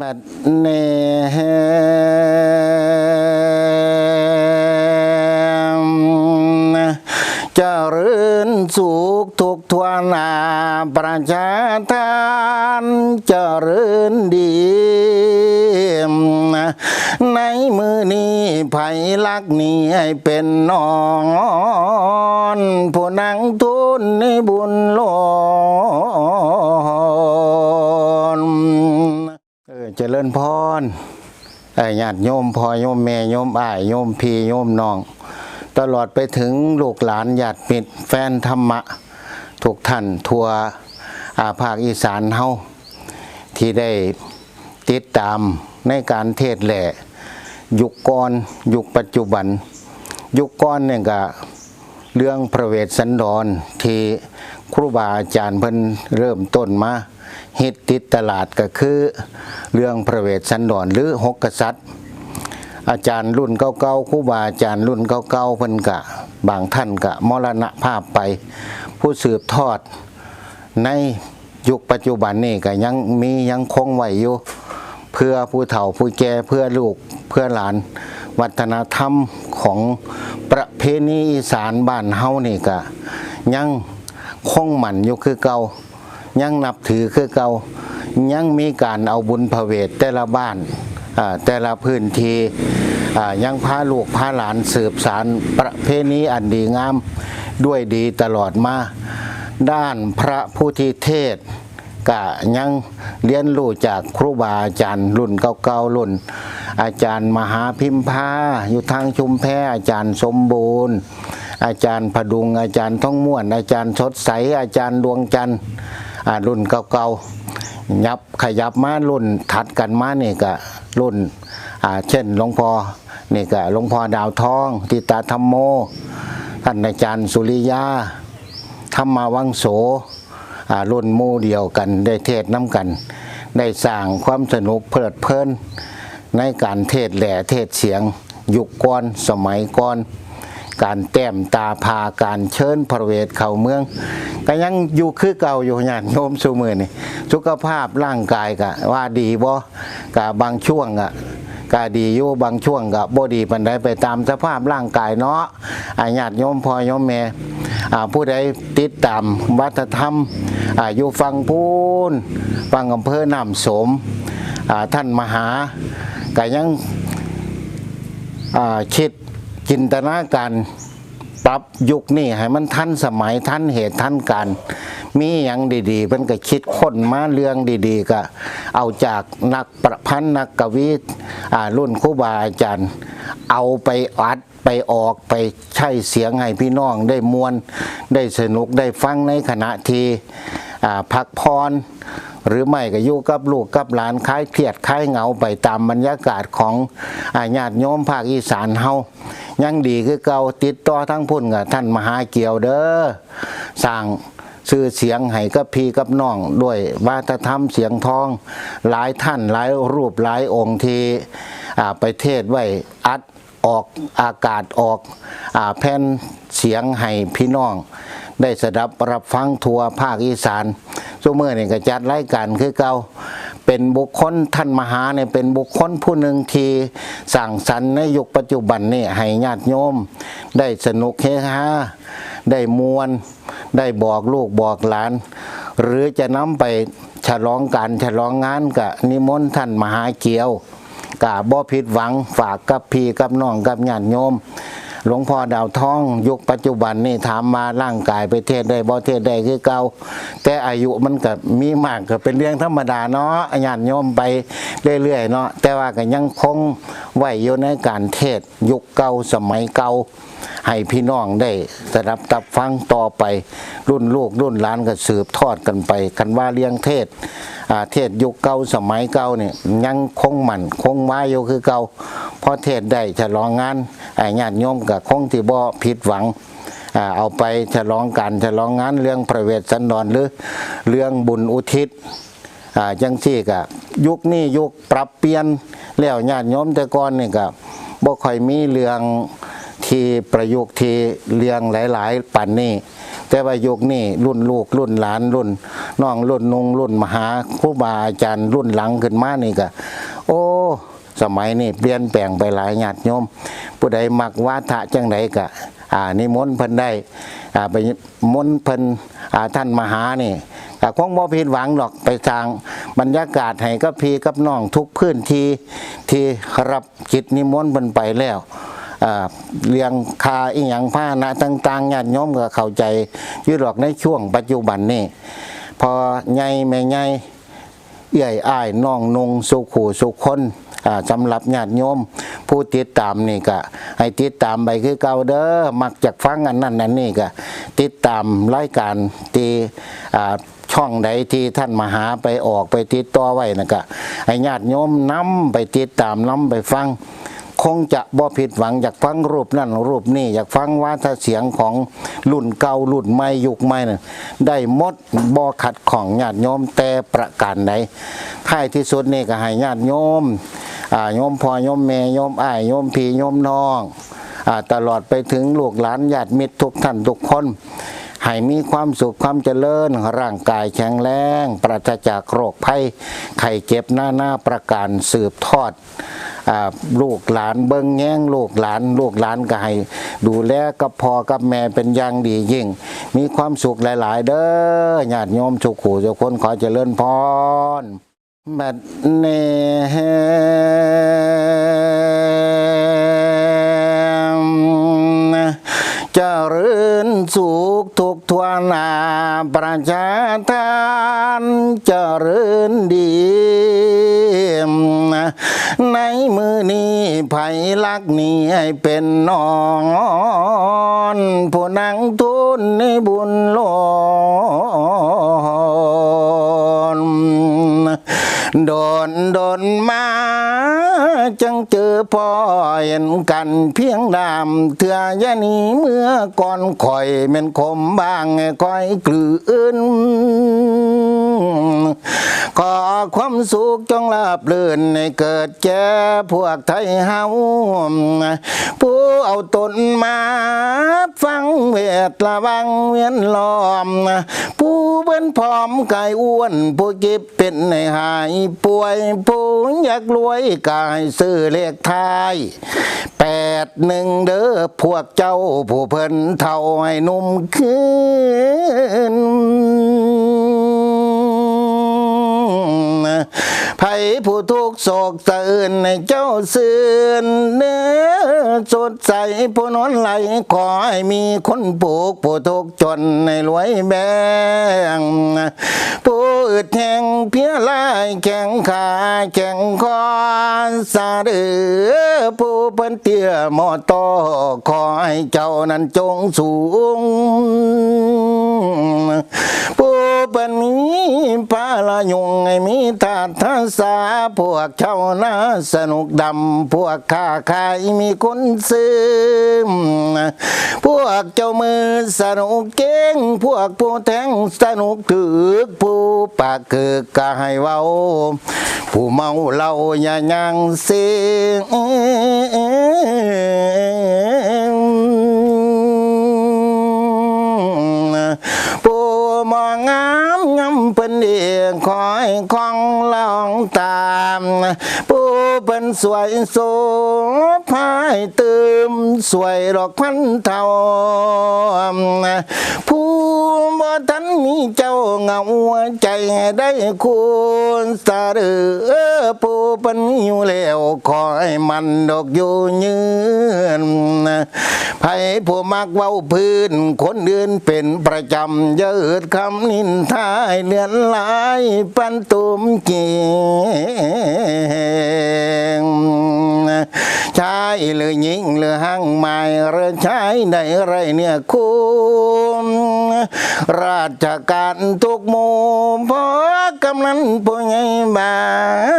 บัดเนเจริญสุขทุกทวนาประชาทานเจริญดี ในมือนี้ไผลักนี้ให้เป็นนอน ผู้นังทุนในบุญหล เจริญพรไอ้ญาติโยมพ่อโยมแม่โยมอ้ายโยมพี่โยมน้อง ตลอดไปถึงลูกหลานญาติมิตรแฟนธรรมะทุกท่านทั่วอาภาคอีสานเฮาที่ได้ติดตามในการเทศแหล่ ยุคก่อนยุคปัจจุบัน ยุคก่อนเนี่ยก็เรื่องพระเวสสันดรที่ครูบาอาจารย์เพิ่นเริ่มต้นมา ฮิตติดตลาดก็คือเรื่องพระเวสสันดรหรือหกกษัตริย์ อาจารย์รุ่นเก่าๆครูบาอาจารย์รุ่นเก่าๆเพิ่นกะ บางท่านกะมรณภาพไป ผู้สืบทอดในยุคปัจจุบันนี่ก็ยังมียังคงไว้อยู่เพื่อผู้เฒ่าผู้แก่เพื่อลูกเพื่อหลาน วัฒนธรรมของประเพณีอีสานบ้านเฮานี่ก็ยังคงหมั่นอยู่คือเก่า ยังนับถือคือเก่ายังมีการเอาบุญพระเวทแต่ละบ้านแต่ละพื้นที่ยังพาลูกพาหลานสืบสารประเพณีอันดีงามด้วยดีตลอดมาด้านพระผู้ที่เทศกะยังเรียนรู้จากครูบาอาจารย์รุ่นเก่าๆรุ่น อาจารย์มหาพิมพาอยู่ทางชุมแพอาจารย์สมบูรณ์ อาจารย์พดุงอาจารย์ท่องม่วน อาจารย์สดใสอาจารย์ดวงจันทร์ รุ่นเก่าๆยับขยับมารุ่นถัดกันมาเนี่ก็รุ่นเช่นหลวงพ่อนี่ก็หลวงพ่อดาวทองติตาธรรมโม ท่านอาจารย์สุริยาธรรมาวังโสรุ่นมู่เดียวกันได้เทศน้ำกัน ได้สร้างความสนุกเพลิดเพลินในการเทศแหล่เทศเสียง ยุคก่อนสมัยก่อน การแต้มตาพาการเชิญพระเวทเข้าเมืองก็ยังอยู่คือเก่าอยู่ญาติโยมสุมือนี่สุขภาพร่างกายกะว่าดีบ่กะบางช่วงอะกะดีอยู่บางช่วงกะบ่ดีปันใดไปตามสภาพร่างกายเนาะอาญาติโยมพ่อโยมแม่อ่าผู้ใดติดตามวัฒธรรมอายู่ฟังพูนฟังอำเภอนำสมท่านมหาก็ยังอาคิด จินตนาการปรับยุคนี้ให้มันทันสมัยทันเหตุทันการมีอย่างดีๆมันก็คิดค้นมาเรื่องดีๆก็เอาจากนักประพันธ์นักกวีรุ่นครูบาอาจารย์ เอาไปอัดไปออกไปใช้เสียงให้พี่น้องได้มวนได้สนุกได้ฟังในขณะที่พักพร หรือไม่ก็อยู่กับลูกกับหลานคล้ายเครียดคล้ายเหงาไปตามบรรยากาศของอาญาติโยมภาคอีสานเฮายังดีคือเก่าติดต่อทั้งพุ่นกับท่านมหาเกี่ยวเด้อสร้างชื่อเสียงให้กับพี่กับน้องด้วยวาทธรรมเสียงทอง หลายท่านหลายรูปหลายองค์ที่ไปเทศไว้อัดออกอากาศออกอแผ่นเสียงให้พี่น้อง ได้สดับรับฟังทัวภาคอีสาน ซุเมื่อนี่ก็จัดรายการคือเก่าเป็นบุคคลท่านมหาเนี่ยเป็นบุคคลผู้หนึ่งที่สั่งสรรในยุคปัจจุบันนี่ให้ญาติโยม ได้สนุกเฮฮาได้มวนได้บอกลูกบอกหลาน หรือจะนำไปฉลองการฉลองงานกับนิมนต์ท่านมหาเกียวกะบ่ผิดหวังฝากกับพี่กับน้องกับญาติโยม หลวงพ่อดาวทองยุคปัจจุบันนี่ถามมาร่างกายไปเทศได้บ่เทศได้คือเก่าแต่อายุมันก็มีมากก็เป็นเรื่องธรรมดาเนาะญาติโยมไปเรื่อยๆเนาะแต่ว่าก็ยังคงไหวอยู่ในการเทศยุคเก่าสมัยเก่าให้พี่น้องได้สดับตับฟังต่อไปรุ่นลูกรุ่นหลานก็สืบทอดกันไป กันว่าเลี้ยงเทศอ่าเทศยุคเก่าสมัยเก่าเนี่ยยังคงมันคงไว้อยู่คือเก่าพราะเทศได้ฉลองงานไอ้ญาติโยมกับคงที่บ่ผิดหวังเอาไปฉลองการฉลองงานเรื่องพระเวสสันดรหรือเรื่องบุญอุทิศจังซี่ก็ยุคนี้ยุคปรับเปลี่ยนแล้วญาติโยมแต่ก่อนนี่ก็บ่ค่อยมีเรื่องที่ประยุกต์ที่เรื่องหลาย ๆปันนี้แต่ว่ายุคนี้รุ่นลูกรุ่นหลานรุ่นน้องรุ่นนุงรุ่นมหาครูบาอาจารย์รุ่นหลังขึ้นมานี่ก็โอ้ สมัยนี้เปลี่ยนแปลงไปหลายญาติโยม ผู้ใดมักวาทะจังไดก็อ่านิมนต์เพิ่นได้อ่าไปมนต์เพิ่นอ่าท่านมหานี่ก็คงบ่ผิดหวังหรอกไปสร้างบรรยากาศให้กับพี่กับน้องทุกพื้นที่ที่รับจิตนิมนต์เพิ่นไปแล้วอ่าเรียงคาอีหยังผ้านะต่างๆญาติโยมก็เข้าใจยู่หรอกในช่วงปัจจุบันนี้พอใหญ่แม่ใหญ่เอื้อยอ้ายน้องนงสุขูสุขคน สำหรับญาติโยมผู้ติดตามนี่ก็ให้ติดตามไปคือเก่าเด้อมักจากฟังอันนั้นอันนี้ก็ติดตามรายการที่ช่องใดที่ท่านมาหาไปออกไปติดต่อไว้นะก็ให้ญาติโยมนำไปติดตามนำไปฟังคงจะบ่ผิดหวังอยากฟังรูปนั่นรูปนี่อยากฟังว่าถ้าเสียงของรุ่นเก่ารุ่นใหม่ยุคใหม่น่ะได้มดบ่ขัดของญาติโยมแต่ประการใดท้ายที่สุดนี่ก็ให้ญาติโยม โยมพ่อโยมแม่โยมอ้ายโยมพี่โยมน้องอตลอดไปถึงลูกหลานญาติมิตรทุกท่านทุกคนให้มีความสุขความเจริญ ร่างกายแข็งแรงปราศจากโรคภัยไข้เจ็บหน้าหน้าประการสืบทอดอลูกหลานเบิ้งแง้งลูกหลาน ลูกหลานก็ให้ดูแลกับพ่อกับแม่เป็นอย่างดียิ่ง มีความสุขหลาย ๆ เด้อญาติโยมทุกขู่ทุกคนขอเจริญพร บัดเนมเจริญสุขทุกทวนาประชาทานเจริญดี ในมือนี้ไผลักนี้ให้เป็นนอนผู้นั่งทุนในบุญหลน โดนโดนมา จังเจอพ่อเห็นกันเพียงดามเถื่อยานีเมื่อก่อนข่อยเม็นคมบางค่อยกลืนขอความสุขจงลาบลื่นในเกิดแก่พวกไทยเฮาผู้เอาตนมาฟังเวทระวังเวียนล้อม ผู้เป็นพร้อมกายอ้วน ผู้เก็บเป็นในหายป่วยผู้อยากรวยกายซื้อเลขไทายแปดหนึ่งเด้อพวกเจ้าผู้เพิ่นเท่าให้นุ่มขึ้นไผผู้ทุกโศกสะอื่นในเจ้าเสื่อนเนื้อสดใสผู้นอนไหลขอให้มีคนปลูกผู้ทุกจนในรวยแบง ดแห่งเพียลายแข่งขาแข่งคอนสาเดือผู้เพิ่นเตี้ยหมอตอขอให้เจ้านั้นจงสูง ผู้เป็นมีพาลายุงให้มีตาทัสาพวกชาวนาสนุกดำ พวกค้าขายมีคนซื้อ พวกเจ้ามือสนุกเก่ง พวกผู้แทงสนุกถือผู้ปากเกิกก็ให้เว้า ผู้เมาเหล้าอย่ายังเสียง ผู้เป็นสวยโสพายเติมสวยดอกพันเทาผู้บ่ มีเจ้าเหงาใจได้คุณสาเดือผู้เป็นอยู่แล้วคอยมันดอกอยู่ยืนไผผู้มักเว้าพื้น คนอื่นเป็นประจำเยิดคำนินทายเลือนลายปันตุมเกีงชายหรือหญิงหรือห้างไม้หรือชายใดไรเนี่ยคุณราชการทุกหมู่พอกำลังผู้ใหญ่บ้าน